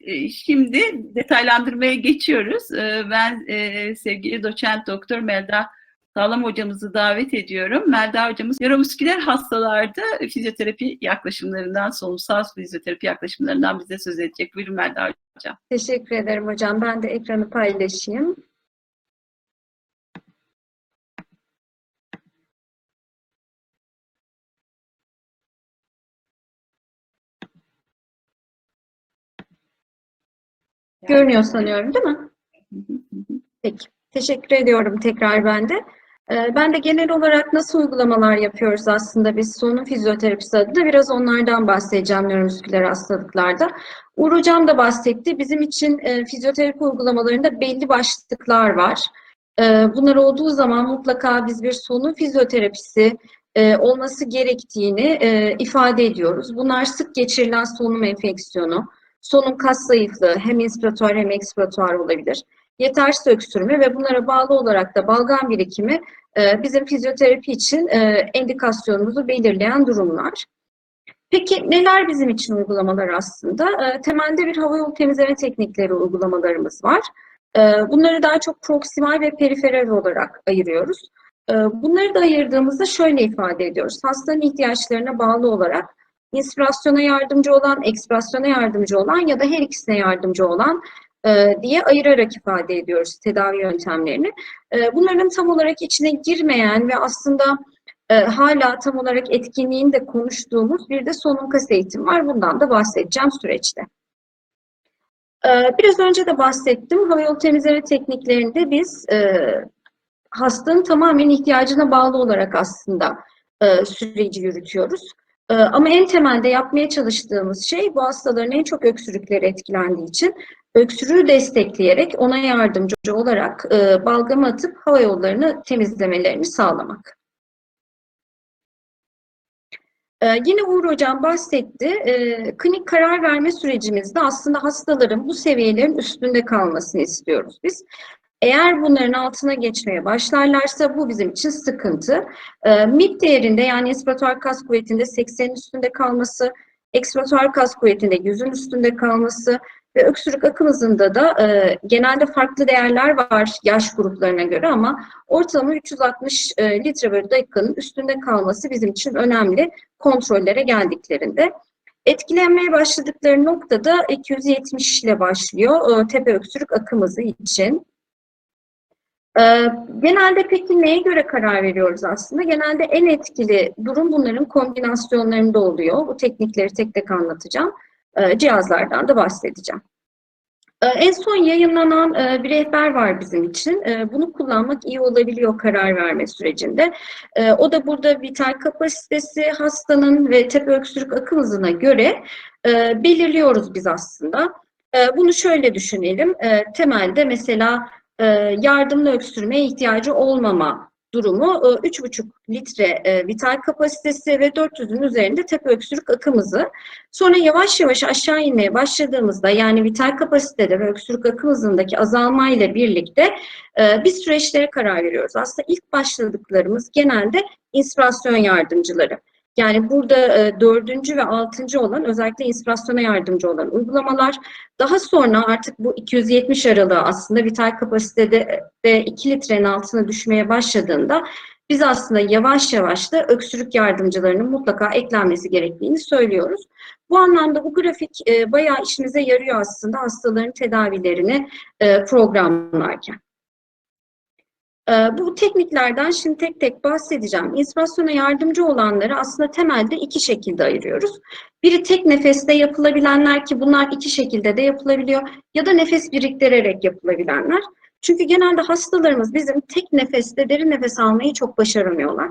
E, Şimdi detaylandırmaya geçiyoruz. E, Ben e, sevgili doçent doktor Melda Sağlam hocamızı davet ediyorum. Melda hocamız nöromusküler hastalarda fizyoterapi yaklaşımlarından, solunumsal fizyoterapi yaklaşımlarından bize söz edecek. Buyurun Melda hocam. Teşekkür ederim hocam. Ben de ekranı paylaşayım. Görünüyor sanıyorum değil mi? Peki. Teşekkür ediyorum tekrar ben de. Ee, Ben de genel olarak nasıl uygulamalar yapıyoruz aslında biz solunum fizyoterapisi adında biraz onlardan bahsedeceğim nöromusküler hastalıklarda. Uğur Hocam da bahsetti. Bizim için e, fizyoterapi uygulamalarında belli başlıklar var. E, bunlar olduğu zaman mutlaka biz bir solunum fizyoterapisi e, olması gerektiğini e, ifade ediyoruz. Bunlar sık geçirilen solunum enfeksiyonu, solunum kas zayıflığı hem inspiratuar hem ekspiratuar olabilir yetersiz öksürme ve bunlara bağlı olarak da balgam birikimi e, bizim fizyoterapi için e, endikasyonumuzu belirleyen durumlar. Peki neler bizim için uygulamalar aslında? E, temelde bir hava yolu temizleme teknikleri uygulamalarımız var. Bunları daha çok proksimal ve periferal olarak ayırıyoruz. Bunları da ayırdığımızda şöyle ifade ediyoruz. Hastanın ihtiyaçlarına bağlı olarak inspirasyona yardımcı olan, ekspirasyona yardımcı olan ya da her ikisine yardımcı olan e, diye ayırarak ifade ediyoruz tedavi yöntemlerini. E, bunların tam olarak içine girmeyen ve aslında e, hala tam olarak etkinliğini de konuştuğumuz bir de solunum kas eğitim var. Bundan da bahsedeceğim süreçte. Biraz önce de bahsettim. Hava yolu temizleme tekniklerinde biz hastanın tamamen ihtiyacına bağlı olarak aslında süreci yürütüyoruz. E, ama en temelde yapmaya çalıştığımız şey bu hastaların en çok öksürükleri etkilendiği için öksürüğü destekleyerek ona yardımcı olarak e, balgam atıp hava yollarını temizlemelerini sağlamak. E, yine Uğur Hocam bahsetti. E, klinik karar verme sürecimizde aslında hastaların bu seviyelerin üstünde kalmasını istiyoruz biz. Eğer bunların altına geçmeye başlarlarsa bu bizim için sıkıntı. E, MIT değerinde yani inspiratuar kas kuvvetinde 80'in üstünde kalması, ekspiratuar kas kuvvetinde 100'ün üstünde kalması ve öksürük akım hızında da e, genelde farklı değerler var yaş gruplarına göre ama ortalama 360 e, litre bölü dakikanın üstünde kalması bizim için önemli kontrollere geldiklerinde. Etkilenmeye başladıkları noktada 270 ile başlıyor e, tepe öksürük akım hızı için. E, genelde peki neye göre karar veriyoruz aslında? Genelde en etkili durum bunların kombinasyonlarında oluyor. Bu teknikleri tek tek anlatacağım. E, cihazlardan da bahsedeceğim. E, en son yayınlanan e, bir rehber var bizim için. Bunu kullanmak iyi olabiliyor karar verme sürecinde. O da burada vital kapasitesi hastanın ve tepe öksürük akım hızına göre belirliyoruz biz aslında. Bunu şöyle düşünelim. Temelde mesela yardımlı öksürmeye ihtiyacı olmama durumu 3,5 litre e, vital kapasitesi ve 400'ün üzerinde tepe öksürük akım hızı. Sonra yavaş yavaş aşağı inmeye başladığımızda yani vital kapasitede ve öksürük akım hızındaki azalmayla birlikte e, biz süreçlere karar veriyoruz. Aslında ilk başladıklarımız genelde inspirasyon yardımcıları. Yani burada e, dördüncü ve altıncı olan özellikle inspirasyona yardımcı olan uygulamalar. Daha sonra artık bu 270 aralığı aslında vital kapasitede de 2 litrenin altına düşmeye başladığında biz aslında yavaş yavaş da öksürük yardımcılarının mutlaka eklenmesi gerektiğini söylüyoruz. Bu anlamda bu grafik e, bayağı işimize yarıyor aslında hastaların tedavilerini e, programlarken. Ee, bu tekniklerden şimdi tek tek bahsedeceğim. İnspirasyona yardımcı olanları aslında temelde iki şekilde ayırıyoruz. Biri tek nefeste yapılabilenler ki bunlar iki şekilde de yapılabiliyor ya da nefes biriktirerek yapılabilenler. Çünkü genelde hastalarımız bizim tek nefeste derin nefes almayı çok başaramıyorlar.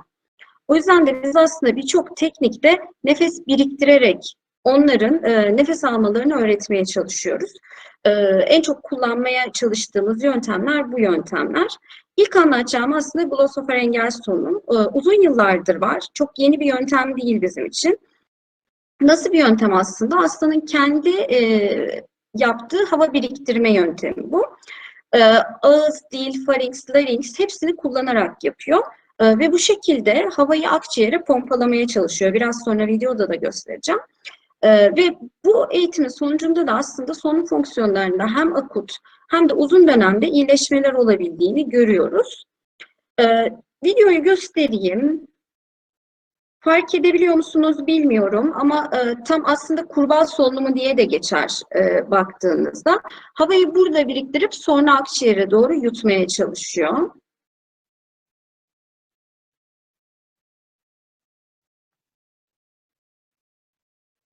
O yüzden de biz aslında birçok teknikte nefes biriktirerek onların e, nefes almalarını öğretmeye çalışıyoruz. E, en çok kullanmaya çalıştığımız yöntemler bu yöntemler. İlk anlatacağım aslında glossofaryngel solunum. Ee, uzun yıllardır var. Çok yeni bir yöntem değil bizim için. Nasıl bir yöntem aslında? Hastanın kendi e, yaptığı hava biriktirme yöntemi bu. E, ağız, dil, farinks, larynx hepsini kullanarak yapıyor. E, ve bu şekilde havayı akciğere pompalamaya çalışıyor. Biraz sonra videoda da göstereceğim. Ee, ve bu eğitimin sonucunda da aslında solunum fonksiyonlarında hem akut hem de uzun dönemde iyileşmeler olabildiğini görüyoruz. Ee, videoyu göstereyim. Fark edebiliyor musunuz bilmiyorum ama e, tam aslında kurbağa solunumu diye de geçer e, baktığınızda. Havayı burada biriktirip sonra akciğere doğru yutmaya çalışıyor.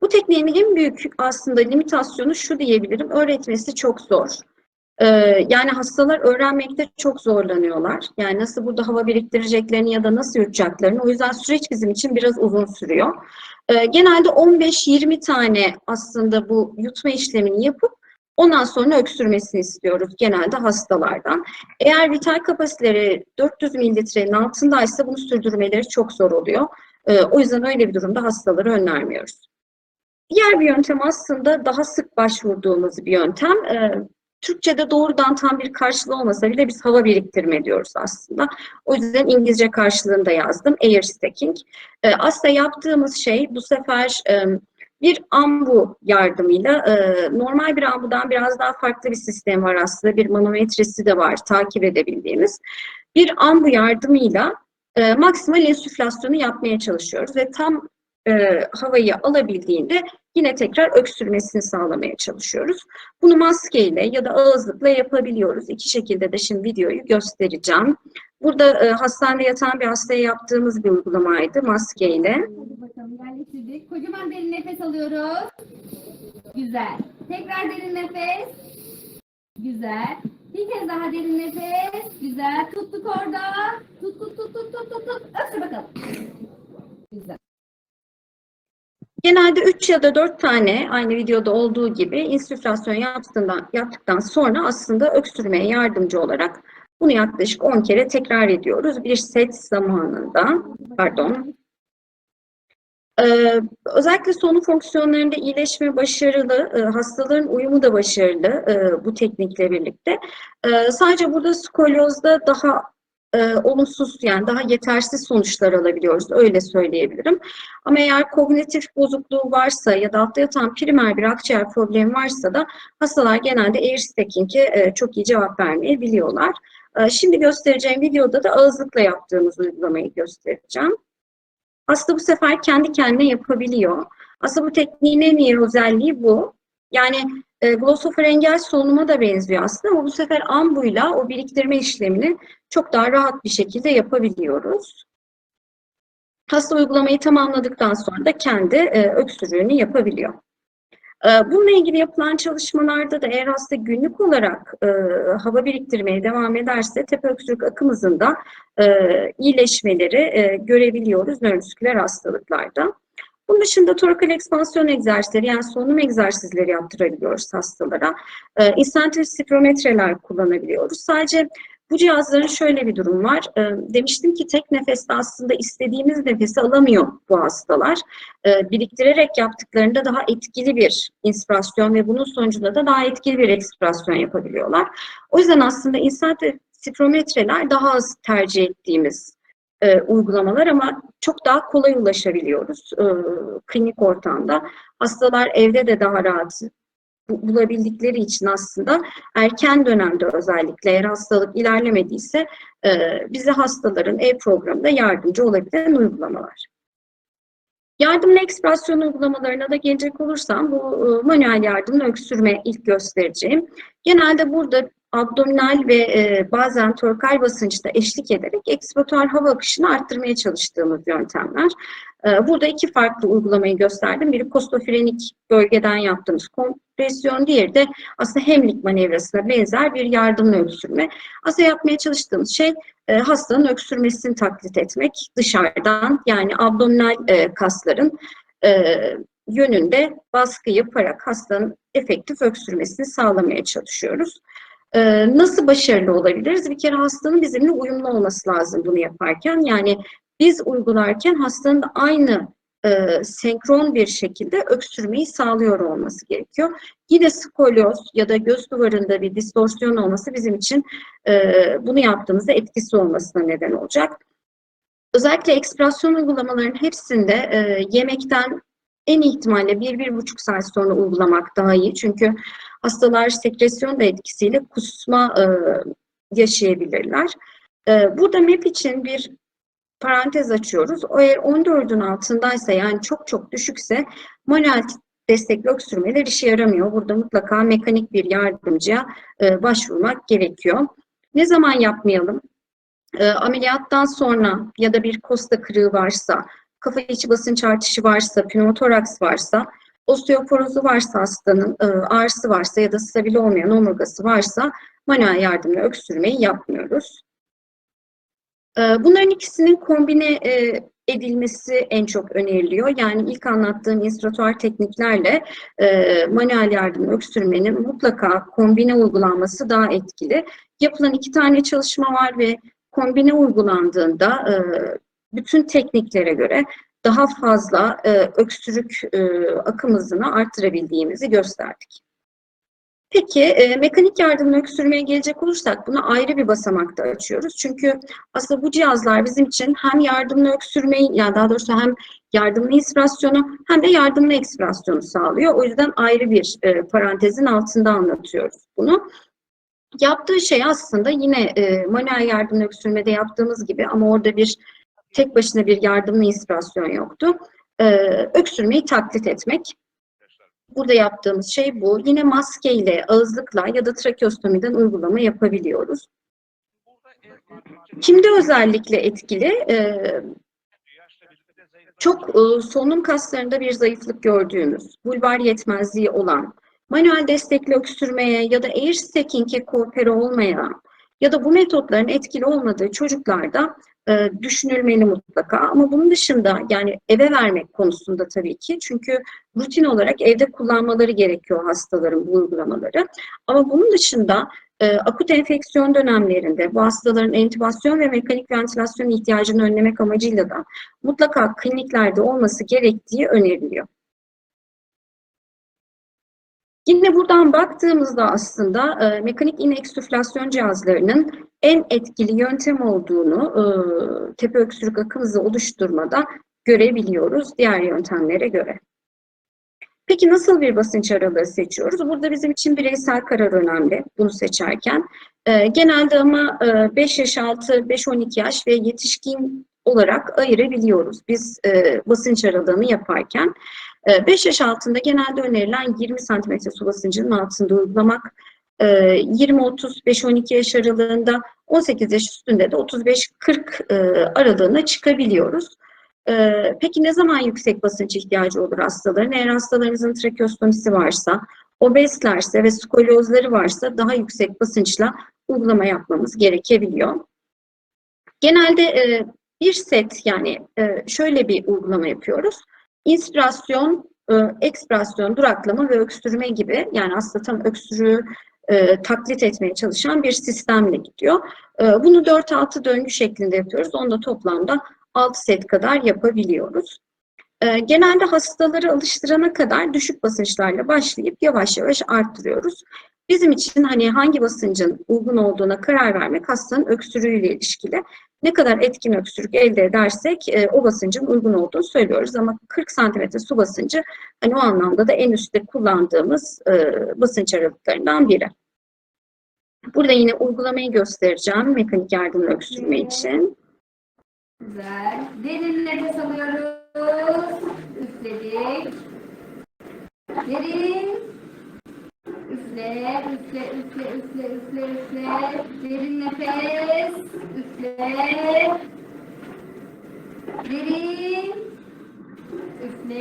Bu tekniğin en büyük aslında limitasyonu şu diyebilirim, öğretmesi çok zor. Ee, yani hastalar öğrenmekte çok zorlanıyorlar. Yani nasıl burada hava biriktireceklerini ya da nasıl yutacaklarını. O yüzden süreç bizim için biraz uzun sürüyor. Ee, genelde 15-20 tane aslında bu yutma işlemini yapıp ondan sonra öksürmesini istiyoruz genelde hastalardan. Eğer vital kapasiteleri 400 mililitrenin altındaysa bunu sürdürmeleri çok zor oluyor. Ee, o yüzden öyle bir durumda hastaları önermiyoruz. Diğer bir yöntem aslında daha sık başvurduğumuz bir yöntem. Ee, Türkçe'de doğrudan tam bir karşılığı olmasa bile biz hava biriktirme diyoruz aslında. O yüzden İngilizce karşılığını da yazdım. Air stacking. Ee, aslında yaptığımız şey bu sefer e, bir ambu yardımıyla e, normal bir ambudan biraz daha farklı bir sistem var aslında. Bir manometresi de var takip edebildiğimiz. Bir ambu yardımıyla e, maksimal insüflasyonu yapmaya çalışıyoruz ve tam e, havayı alabildiğinde yine tekrar öksürmesini sağlamaya çalışıyoruz. Bunu maskeyle ya da ağızlıkla yapabiliyoruz. İki şekilde de şimdi videoyu göstereceğim. Burada e, hastanede yatan bir hastaya yaptığımız bir uygulamaydı maskeyle. Hadi. Kocaman derin nefes alıyoruz. Güzel. Tekrar derin nefes. Güzel. Bir kez daha derin nefes. Güzel. Tuttuk orada. Tut tut tut tut tut. tut. Öksür bakalım. Genelde 3 ya da 4 tane aynı videoda olduğu gibi insüflasyon yaptıktan, yaptıktan sonra aslında öksürmeye yardımcı olarak bunu yaklaşık 10 kere tekrar ediyoruz. Bir set zamanında. Pardon. Ee, özellikle solunum fonksiyonlarında iyileşme başarılı, e, hastaların uyumu da başarılı e, bu teknikle birlikte. E, sadece burada skolyozda daha e, olumsuz yani daha yetersiz sonuçlar alabiliyoruz öyle söyleyebilirim. Ama eğer kognitif bozukluğu varsa ya da altta yatan primer bir akciğer problemi varsa da hastalar genelde air stacking'e e, çok iyi cevap vermeyi biliyorlar. E, şimdi göstereceğim videoda da ağızlıkla yaptığımız uygulamayı göstereceğim. Hasta bu sefer kendi kendine yapabiliyor. Aslında bu tekniğin en iyi özelliği bu. Yani e, glossofaryngel solunuma da benziyor aslında ama bu sefer ambuyla o biriktirme işlemini çok daha rahat bir şekilde yapabiliyoruz. Hasta uygulamayı tamamladıktan sonra da kendi e, öksürüğünü yapabiliyor. E, bununla ilgili yapılan çalışmalarda da eğer hasta günlük olarak e, hava biriktirmeye devam ederse tepe öksürük akım hızında e, iyileşmeleri e, görebiliyoruz nöromüsküler hastalıklarda. Bunun dışında torakal ekspansiyon egzersizleri yani solunum egzersizleri yaptırabiliyoruz hastalara. E, insentif spirometreler kullanabiliyoruz. Sadece bu cihazların şöyle bir durum var. E, demiştim ki tek nefeste aslında istediğimiz nefesi alamıyor bu hastalar. E, biriktirerek yaptıklarında daha etkili bir inspirasyon ve bunun sonucunda da daha etkili bir ekspirasyon yapabiliyorlar. O yüzden aslında insentif spirometreler daha az tercih ettiğimiz e, uygulamalar ama çok daha kolay ulaşabiliyoruz e, klinik ortamda. Hastalar evde de daha rahat bulabildikleri için aslında erken dönemde özellikle eğer hastalık ilerlemediyse e, bize hastaların ev programında yardımcı olabilen uygulamalar. Yardımlı ekspresyon uygulamalarına da gelecek olursam bu e, manuel yardımlı öksürme ilk göstereceğim. Genelde burada abdominal ve e, bazen torkal basınçta eşlik ederek ekspiratuar hava akışını arttırmaya çalıştığımız yöntemler. E, burada iki farklı uygulamayı gösterdim. Biri kostofrenik bölgeden yaptığımız kompresyon, diğeri de aslında hemlik manevrasına benzer bir yardımlı öksürme. Aslında yapmaya çalıştığımız şey e, hastanın öksürmesini taklit etmek dışarıdan yani abdominal e, kasların e, yönünde baskı yaparak hastanın efektif öksürmesini sağlamaya çalışıyoruz. Ee, nasıl başarılı olabiliriz? Bir kere hastanın bizimle uyumlu olması lazım bunu yaparken. Yani biz uygularken hastanın da aynı e, senkron bir şekilde öksürmeyi sağlıyor olması gerekiyor. Yine skolyoz ya da göz duvarında bir distorsiyon olması bizim için e, bunu yaptığımızda etkisi olmasına neden olacak. Özellikle ekspresyon uygulamaların hepsinde e, yemekten en ihtimalle bir, bir buçuk saat sonra uygulamak daha iyi. Çünkü hastalar sekresyon da etkisiyle kusma e, yaşayabilirler. E, burada MEP için bir parantez açıyoruz. O eğer 14'ün altındaysa yani çok çok düşükse manuel destekli öksürmeler işe yaramıyor. Burada mutlaka mekanik bir yardımcıya e, başvurmak gerekiyor. Ne zaman yapmayalım? E, ameliyattan sonra ya da bir kosta kırığı varsa, kafa içi basınç artışı varsa, pneumotoraks varsa, osteoporozu varsa hastanın, e, ağrısı varsa ya da stabil olmayan omurgası varsa manuel yardımla öksürmeyi yapmıyoruz. E, bunların ikisinin kombine e, edilmesi en çok öneriliyor. Yani ilk anlattığım instratuar tekniklerle manuel yardım öksürmenin mutlaka kombine uygulanması daha etkili. Yapılan iki tane çalışma var ve kombine uygulandığında bütün tekniklere göre daha fazla e, öksürük e, akım hızını arttırabildiğimizi gösterdik. Peki e, mekanik yardımla öksürmeye gelecek olursak buna ayrı bir basamakta açıyoruz. Çünkü aslında bu cihazlar bizim için hem yardımla öksürmeyi, yani daha doğrusu hem yardımlı inspirasyonu hem de yardımlı ekspirasyonu sağlıyor. O yüzden ayrı bir e, parantezin altında anlatıyoruz bunu. Yaptığı şey aslında yine e, manuel yardımla öksürmede yaptığımız gibi ama orada bir tek başına bir yardımlı inspirasyon yoktu. E, öksürmeyi taklit etmek. Burada yaptığımız şey bu. Yine maskeyle, ağızlıkla ya da trakeostomiden uygulama yapabiliyoruz. Kimde özellikle etkili? Ee, çok e, solunum kaslarında bir zayıflık gördüğümüz, bulbar yetmezliği olan, manuel destekli öksürmeye ya da air stacking'e koopere olmayan ya da bu metotların etkili olmadığı çocuklarda e, düşünülmeli mutlaka. Ama bunun dışında yani eve vermek konusunda tabii ki çünkü rutin olarak evde kullanmaları gerekiyor hastaların bu uygulamaları. Ama bunun dışında e, akut enfeksiyon dönemlerinde bu hastaların entübasyon ve mekanik ventilasyon ihtiyacını önlemek amacıyla da mutlaka kliniklerde olması gerektiği öneriliyor. Yine buradan baktığımızda aslında e, mekanik ineksüflasyon cihazlarının en etkili yöntem olduğunu e, tepe öksürük akım hızı oluşturmada görebiliyoruz diğer yöntemlere göre. Peki nasıl bir basınç aralığı seçiyoruz? Burada bizim için bireysel karar önemli bunu seçerken. E, genelde ama e, 5 yaş altı, 5-12 yaş ve yetişkin olarak ayırabiliyoruz biz e, basınç aralığını yaparken. 5 yaş altında genelde önerilen 20 cm su basıncının altında uygulamak, 20-30-5-12 yaş aralığında, 18 yaş üstünde de 35-40 aralığına çıkabiliyoruz. Peki ne zaman yüksek basınç ihtiyacı olur hastaların? Eğer hastalarınızın trakeostomisi varsa, obezlerse ve skolyozları varsa daha yüksek basınçla uygulama yapmamız gerekebiliyor. Genelde bir set yani şöyle bir uygulama yapıyoruz. İnspirasyon, e, ekspirasyon, duraklama ve öksürme gibi yani aslında tam öksürüğü e, taklit etmeye çalışan bir sistemle gidiyor. E, bunu 4-6 döngü şeklinde yapıyoruz. Onu da toplamda 6 set kadar yapabiliyoruz. E, genelde hastaları alıştırana kadar düşük basınçlarla başlayıp yavaş yavaş arttırıyoruz. Bizim için hani hangi basıncın uygun olduğuna karar vermek hastanın öksürüğüyle ilişkili. Ne kadar etkin öksürük elde edersek e, o basıncın uygun olduğunu söylüyoruz. Ama 40 santimetre su basıncı hani o anlamda da en üstte kullandığımız e, basınç aralıklarından biri. Burada yine uygulamayı göstereceğim mekanik yardımlı öksürme için. Güzel. Derin nefes alıyoruz. Üfledik. Derin. Üfle, üfle, üfle, üfle, üfle, üfle. Derin nefes. Üfle. Derin. Üfle.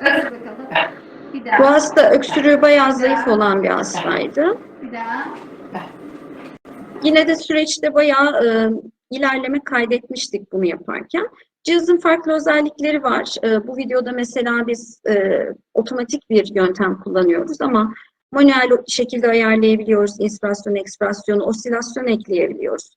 Bakalım. Bir Bu daha. hasta öksürüğü bayağı zayıf olan bir hastaydı. Bir daha. Yine de süreçte bayağı e, ilerleme kaydetmiştik bunu yaparken. Cihazın farklı özellikleri var. E, bu videoda mesela biz e, otomatik bir yöntem kullanıyoruz ama manuel şekilde ayarlayabiliyoruz. İnspirasyon, ekspirasyon, osilasyon ekleyebiliyoruz.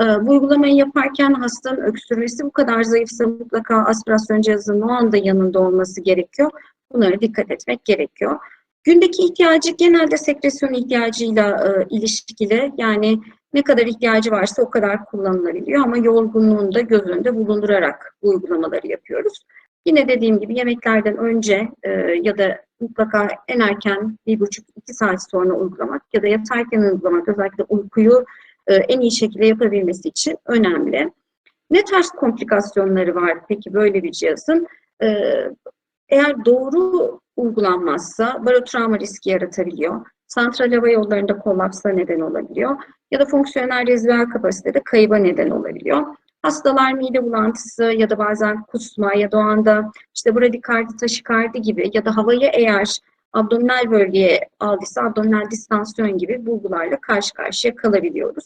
E, bu uygulamayı yaparken hastanın öksürmesi bu kadar zayıfsa mutlaka aspirasyon cihazının o anda yanında olması gerekiyor. Bunlara dikkat etmek gerekiyor. Gündeki ihtiyacı genelde sekresyon ihtiyacıyla e, ilişkili. Yani Ne kadar ihtiyacı varsa o kadar kullanılabiliyor ama yorgunluğunu da göz önünde bulundurarak bu uygulamaları yapıyoruz. Yine dediğim gibi yemeklerden önce e, ya da mutlaka en erken bir buçuk iki saat sonra uygulamak ya da yatarken uygulamak özellikle uykuyu e, en iyi şekilde yapabilmesi için önemli. Ne tarz komplikasyonları var peki böyle bir cihazın? E, eğer doğru uygulanmazsa barotravma riski yaratabiliyor. Santral hava yollarında kolapsa neden olabiliyor ya da fonksiyonel rezervuar kapasitede kayıba neden olabiliyor. Hastalar mide bulantısı ya da bazen kusma ya da o anda işte bradikardi, taşikardi gibi ya da havayı eğer abdominal bölgeye aldıysa abdominal distansiyon gibi bulgularla karşı karşıya kalabiliyoruz.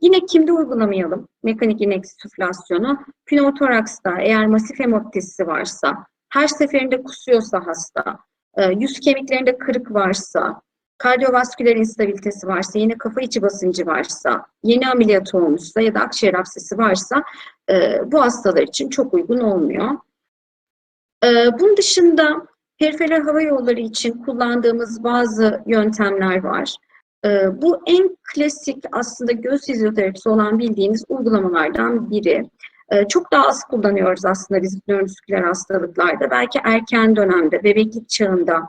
Yine kimde uygulamayalım mekanik inek suflasyonu? Pneumotoraksta eğer masif hemoptezisi varsa, her seferinde kusuyorsa hasta, e, yüz kemiklerinde kırık varsa, kardiyovasküler instabilitesi varsa, yine kafa içi basıncı varsa, yeni ameliyat olmuşsa ya da akciğer absesi varsa e, bu hastalar için çok uygun olmuyor. E, bunun dışında periferal hava yolları için kullandığımız bazı yöntemler var. E, bu en klasik aslında göz fizyoterapisi olan bildiğimiz uygulamalardan biri. E, çok daha az kullanıyoruz aslında biz nöromusküler hastalıklarda. Belki erken dönemde, bebeklik çağında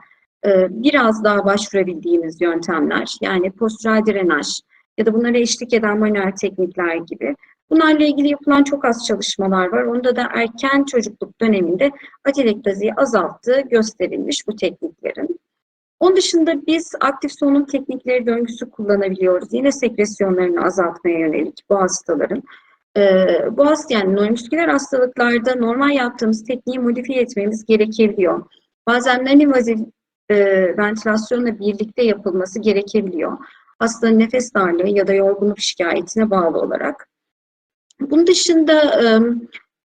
biraz daha başvurabildiğimiz yöntemler. Yani postural drenaj ya da bunlara eşlik eden manuel teknikler gibi. Bunlarla ilgili yapılan çok az çalışmalar var. Onda da erken çocukluk döneminde atelektaziyi azalttığı gösterilmiş bu tekniklerin. Onun dışında biz aktif solunum teknikleri döngüsü kullanabiliyoruz. Yine sekresyonlarını azaltmaya yönelik bu hastaların. Ee, bu hasta yani nöromusküler hastalıklarda normal yaptığımız tekniği modifiye etmemiz gerekebiliyor. Bazen non-invazif e, ventilasyonla birlikte yapılması gerekebiliyor. Hastanın nefes darlığı ya da yorgunluk şikayetine bağlı olarak. Bunun dışında e,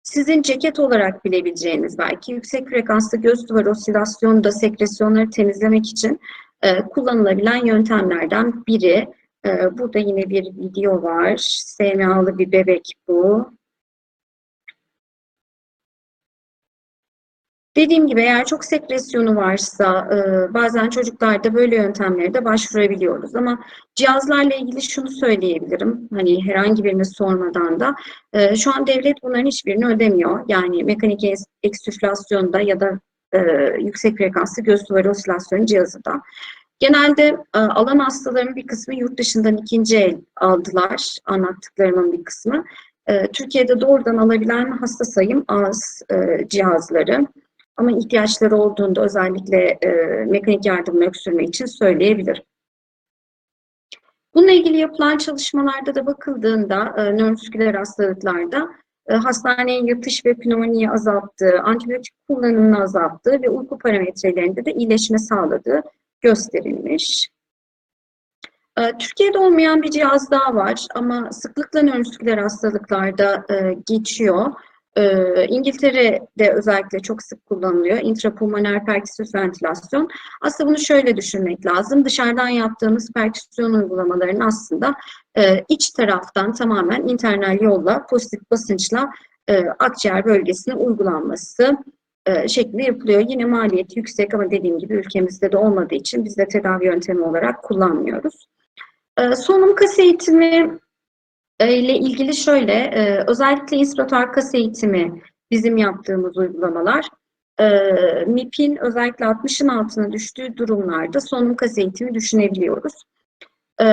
sizin ceket olarak bilebileceğiniz belki yüksek frekanslı göz duvarı osilasyonu da sekresyonları temizlemek için e, kullanılabilen yöntemlerden biri. E, burada yine bir video var. SMA'lı bir bebek bu. Dediğim gibi eğer çok sekresyonu varsa e, bazen çocuklarda böyle yöntemlere de başvurabiliyoruz. Ama cihazlarla ilgili şunu söyleyebilirim. Hani herhangi birini sormadan da e, şu an devlet bunların hiçbirini ödemiyor. Yani mekanik eksüflasyonda ya da e, yüksek frekanslı göz duvarı osilasyon cihazı da. Genelde e, alan hastaların bir kısmı yurt dışından ikinci el aldılar anlattıklarımın bir kısmı. E, Türkiye'de doğrudan alabilen hasta sayım az e, cihazları. Ama ihtiyaçları olduğunda özellikle e, mekanik yardımla öksürme için söyleyebilirim. Bununla ilgili yapılan çalışmalarda da bakıldığında e, nöromusküler hastalıklarda e, hastaneye yatış ve pneumoniyi azalttığı, antibiyotik kullanımını azalttığı ve uyku parametrelerinde de iyileşme sağladığı gösterilmiş. E, Türkiye'de olmayan bir cihaz daha var ama sıklıkla nöromusküler hastalıklarda e, geçiyor. Ee, İngiltere'de özellikle çok sık kullanılıyor. Intrapulmoner perküsif ventilasyon. Aslında bunu şöyle düşünmek lazım. Dışarıdan yaptığımız perküsyon uygulamalarının aslında e, iç taraftan tamamen internal yolla, pozitif basınçla e, akciğer bölgesine uygulanması e, şeklinde yapılıyor. Yine maliyeti yüksek ama dediğim gibi ülkemizde de olmadığı için biz de tedavi yöntemi olarak kullanmıyoruz. E, solunum kas eğitimi ile ilgili şöyle, e, özellikle inspirator kas eğitimi bizim yaptığımız uygulamalar. E, MIP'in özellikle 60'ın altına düştüğü durumlarda solunum kas eğitimi düşünebiliyoruz. E,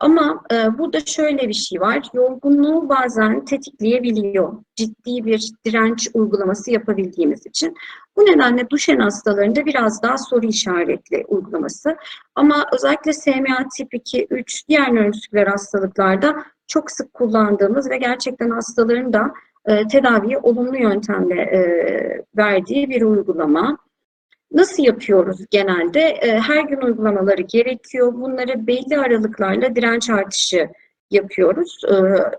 ama e, burada şöyle bir şey var, yorgunluğu bazen tetikleyebiliyor. Ciddi bir direnç uygulaması yapabildiğimiz için. Bu nedenle Duşen hastalarında biraz daha soru işaretli uygulaması. Ama özellikle SMA tip 2, 3, diğer nöromusküler hastalıklarda çok sık kullandığımız ve gerçekten hastaların da e, tedaviye olumlu yöntemle e, verdiği bir uygulama. Nasıl yapıyoruz genelde? E, her gün uygulamaları gerekiyor. Bunları belli aralıklarla direnç artışı yapıyoruz. E,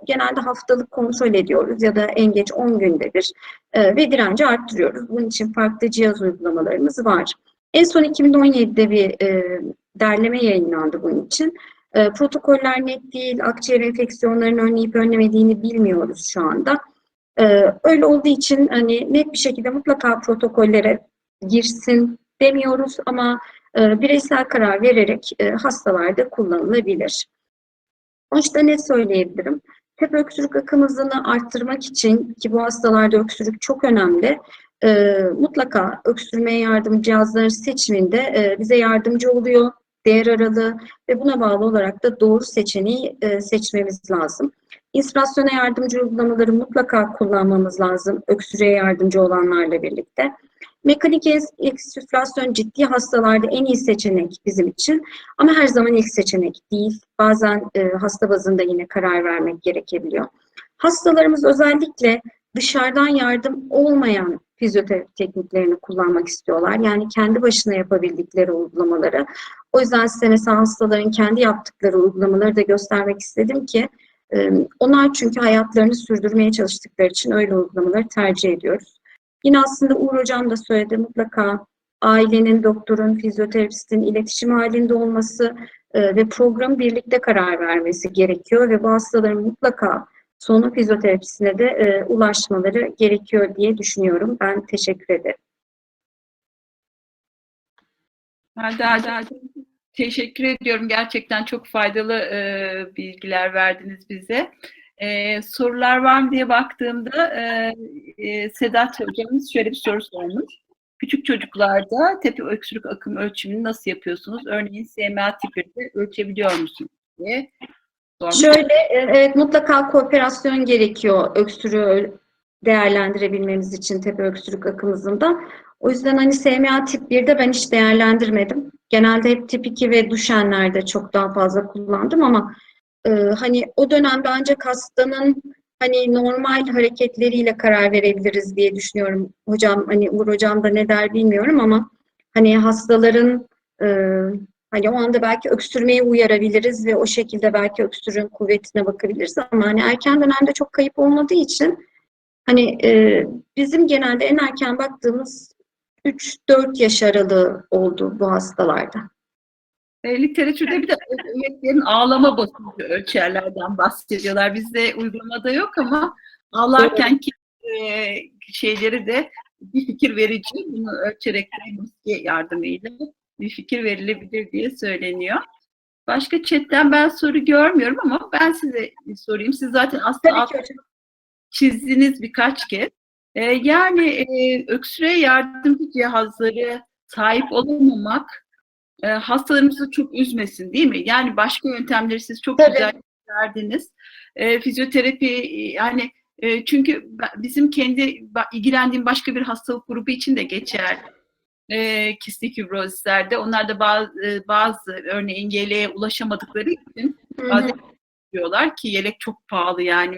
genelde haftalık kontrol ediyoruz ya da en geç 10 günde bir e, ve direnci arttırıyoruz. Bunun için farklı cihaz uygulamalarımız var. En son 2017'de bir e, derleme yayınlandı bunun için. E, protokoller net değil, akciğer enfeksiyonlarını önleyip önlemediğini bilmiyoruz şu anda. E, öyle olduğu için hani net bir şekilde mutlaka protokollere girsin demiyoruz ama e, bireysel karar vererek e, hastalarda kullanılabilir. Sonuçta ne söyleyebilirim? Tep öksürük akım hızını arttırmak için ki bu hastalarda öksürük çok önemli. e, mutlaka öksürmeye yardım cihazları seçiminde e, bize yardımcı oluyor. Değer aralığı ve buna bağlı olarak da doğru seçeneği e, seçmemiz lazım. İnspirasyona yardımcı uygulamaları mutlaka kullanmamız lazım öksürüğe yardımcı olanlarla birlikte. Mekanik eksüflasyon ciddi hastalarda en iyi seçenek bizim için ama her zaman ilk seçenek değil. Bazen e, hasta bazında yine karar vermek gerekebiliyor. Hastalarımız özellikle dışarıdan yardım olmayan fizyoterapi tekniklerini kullanmak istiyorlar. Yani kendi başına yapabildikleri uygulamaları. O yüzden size mesela hastaların kendi yaptıkları uygulamaları da göstermek istedim ki e, onlar çünkü hayatlarını sürdürmeye çalıştıkları için öyle uygulamaları tercih ediyoruz. Yine aslında Uğur Hocam da söyledi mutlaka ailenin, doktorun, fizyoterapistin iletişim halinde olması e, ve program birlikte karar vermesi gerekiyor ve bu hastaların mutlaka solunum fizyoterapisine de e, ulaşmaları gerekiyor diye düşünüyorum. Ben teşekkür ederim. Melda, teşekkür ediyorum. Gerçekten çok faydalı e, bilgiler verdiniz bize. E, sorular var mı diye baktığımda e, e, Sedat hocamız şöyle bir soru sormuş. Küçük çocuklarda tepe öksürük akım ölçümünü nasıl yapıyorsunuz? Örneğin SMA tipinde ölçebiliyor musunuz diye sormuş. Şöyle, e, evet mutlaka kooperasyon gerekiyor öksürüğü değerlendirebilmemiz için tepe öksürük akım hızında. O yüzden hani SMA tip 1'de ben hiç değerlendirmedim. Genelde hep tip 2 ve düşenlerde çok daha fazla kullandım ama e, hani o dönemde ancak hastanın hani normal hareketleriyle karar verebiliriz diye düşünüyorum. Hocam hani Uğur hocam da ne der bilmiyorum ama hani hastaların e, hani o anda belki öksürmeyi uyarabiliriz ve o şekilde belki öksürüğün kuvvetine bakabiliriz ama hani erken dönemde çok kayıp olmadığı için hani e, bizim genelde en erken baktığımız 3-4 yaş aralığı oldu bu hastalarda. E, literatürde bir de öğretmenin ağlama basıncı ölçerlerden bahsediyorlar. Bizde uygulamada yok ama ağlarken ki e, şeyleri de bir fikir verici. Bunu ölçerek maske yardımıyla bir fikir verilebilir diye söyleniyor. Başka chatten ben soru görmüyorum ama ben size sorayım. Siz zaten aslında çizdiniz birkaç kez. E, yani e, öksürüğe yardımcı cihazları sahip olamamak e, hastalarımızı çok üzmesin değil mi? Yani başka yöntemleri siz çok Tabii. güzel verdiniz. E, fizyoterapi yani e, çünkü bizim kendi ilgilendiğim başka bir hastalık grubu için de geçerli. E, kistik fibrozlerde onlar da bazı, e, bazı örneğin yeleğe ulaşamadıkları için bazen diyorlar ki yelek çok pahalı yani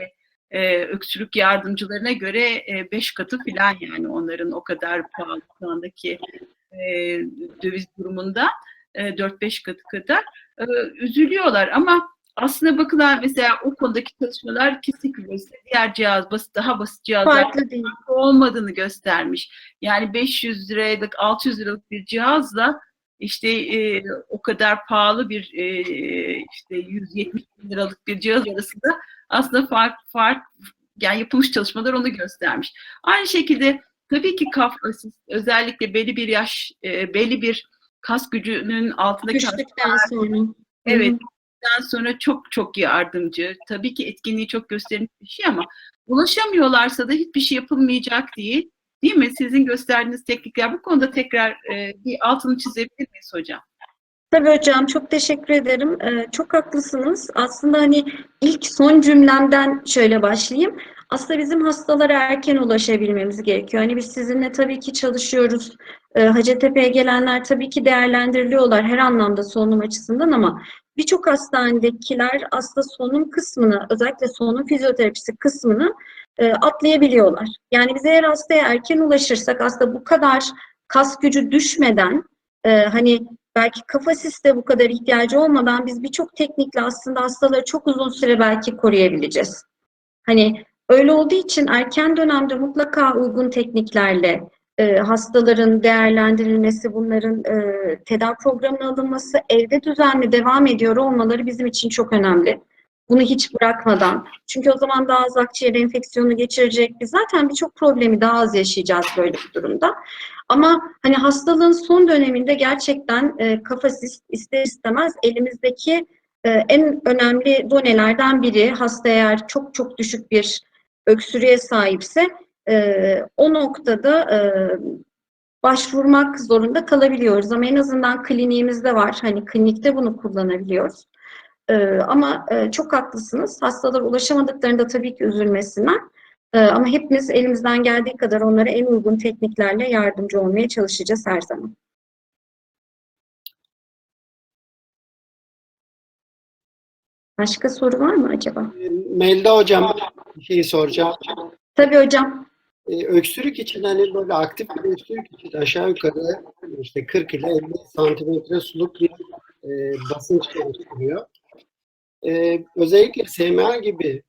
e, öksürük yardımcılarına göre e, beş katı falan yani onların o kadar pahalı şu andaki e, döviz durumunda 4-5 katı kadar e, üzülüyorlar ama aslında bakılan mesela o konudaki çalışmalar kesinlikle diğer cihaz basit daha basit cihazlar Farklı değil. olmadığını göstermiş. Yani 500 liralık 600 liralık bir cihazla işte e, o kadar pahalı bir e, işte 170 bin liralık bir cihaz arasında aslında fark fark yani yapılmış çalışmalar onu göstermiş. Aynı şekilde tabii ki kaf özellikle belli bir yaş e, belli bir kas gücünün altındaki Düştükten sonra. Evet. Hı sonra çok çok yardımcı. Tabii ki etkinliği çok gösterilmiş bir şey ama ulaşamıyorlarsa da hiçbir şey yapılmayacak değil. Değil mi? Sizin gösterdiğiniz teknikler bu konuda tekrar e, bir altını çizebilir miyiz hocam? Tabii hocam çok teşekkür ederim. Ee, çok haklısınız. Aslında hani ilk son cümlemden şöyle başlayayım. Aslında bizim hastalara erken ulaşabilmemiz gerekiyor. Hani biz sizinle tabii ki çalışıyoruz. Ee, Hacettepe'ye gelenler tabii ki değerlendiriliyorlar her anlamda solunum açısından ama birçok hastanedekiler aslında solunum kısmını, özellikle solunum fizyoterapisi kısmını e, atlayabiliyorlar. Yani biz eğer hastaya erken ulaşırsak aslında bu kadar kas gücü düşmeden e, hani belki kafa siste bu kadar ihtiyacı olmadan biz birçok teknikle aslında hastaları çok uzun süre belki koruyabileceğiz. Hani öyle olduğu için erken dönemde mutlaka uygun tekniklerle e, hastaların değerlendirilmesi, bunların e, tedavi programına alınması, evde düzenli devam ediyor olmaları bizim için çok önemli. Bunu hiç bırakmadan. Çünkü o zaman daha az akciğer enfeksiyonu geçirecek. Biz zaten birçok problemi daha az yaşayacağız böyle bir durumda. Ama hani hastalığın son döneminde gerçekten e, kafa sis- ister istemez elimizdeki e, en önemli donelerden biri hasta eğer çok çok düşük bir öksürüğe sahipse e, o noktada e, başvurmak zorunda kalabiliyoruz. Ama en azından kliniğimizde var. Hani klinikte bunu kullanabiliyoruz. E, ama e, çok haklısınız. Hastalar ulaşamadıklarında tabii ki üzülmesinler. E, ama hepimiz elimizden geldiği kadar onlara en uygun tekniklerle yardımcı olmaya çalışacağız her zaman. Başka soru var mı acaba? Melda hocam bir şey soracağım. Tabii hocam. Ee, öksürük için hani böyle aktif bir öksürük için aşağı yukarı işte 40 ile 50 santimetre suluk bir e, basınç gerektiriyor. Ee, özellikle SMA gibi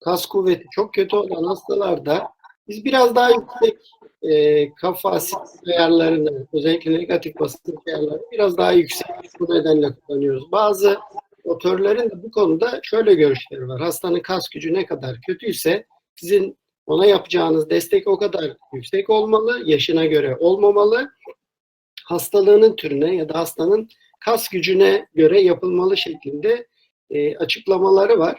kas kuvveti çok kötü olan hastalarda biz biraz daha yüksek e, kafa asit ayarlarını, özellikle negatif basınç ayarlarını biraz daha yüksek bu nedenle kullanıyoruz. Bazı otorların da bu konuda şöyle görüşleri var. Hastanın kas gücü ne kadar kötüyse sizin ona yapacağınız destek o kadar yüksek olmalı, yaşına göre olmamalı. Hastalığının türüne ya da hastanın kas gücüne göre yapılmalı şeklinde e, açıklamaları var.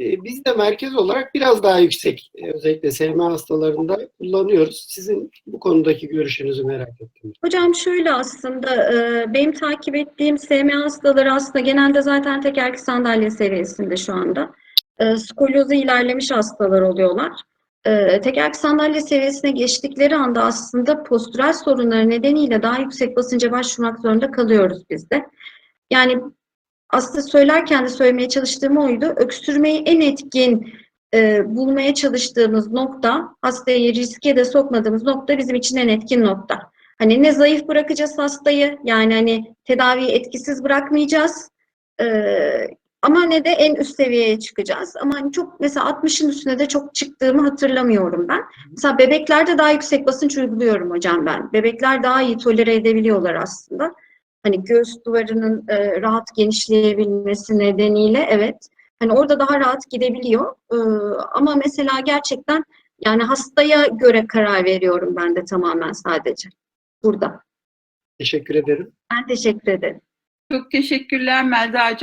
E, biz de merkez olarak biraz daha yüksek e, özellikle SMA hastalarında kullanıyoruz. Sizin bu konudaki görüşünüzü merak ettim. Hocam şöyle aslında e, benim takip ettiğim SMA hastaları aslında genelde zaten tekerlekli sandalye seviyesinde şu anda. E, skolyozu ilerlemiş hastalar oluyorlar. E, tekerlekli sandalye seviyesine geçtikleri anda aslında postürel sorunları nedeniyle daha yüksek basınca başvurmak zorunda kalıyoruz biz de. Yani aslında söylerken de söylemeye çalıştığım oydu. Öksürmeyi en etkin e, bulmaya çalıştığımız nokta, hastayı riske de sokmadığımız nokta bizim için en etkin nokta. Hani ne zayıf bırakacağız hastayı, yani hani tedaviyi etkisiz bırakmayacağız. e, ama ne de en üst seviyeye çıkacağız. Ama hani çok mesela 60'ın üstüne de çok çıktığımı hatırlamıyorum ben. Mesela bebeklerde daha yüksek basınç uyguluyorum hocam ben. Bebekler daha iyi tolere edebiliyorlar aslında. Hani göğüs duvarının e, rahat genişleyebilmesi nedeniyle evet. Hani orada daha rahat gidebiliyor. Ee, ama mesela gerçekten yani hastaya göre karar veriyorum ben de tamamen sadece. Burada. Teşekkür ederim. Ben teşekkür ederim. Çok teşekkürler Melda Hocam.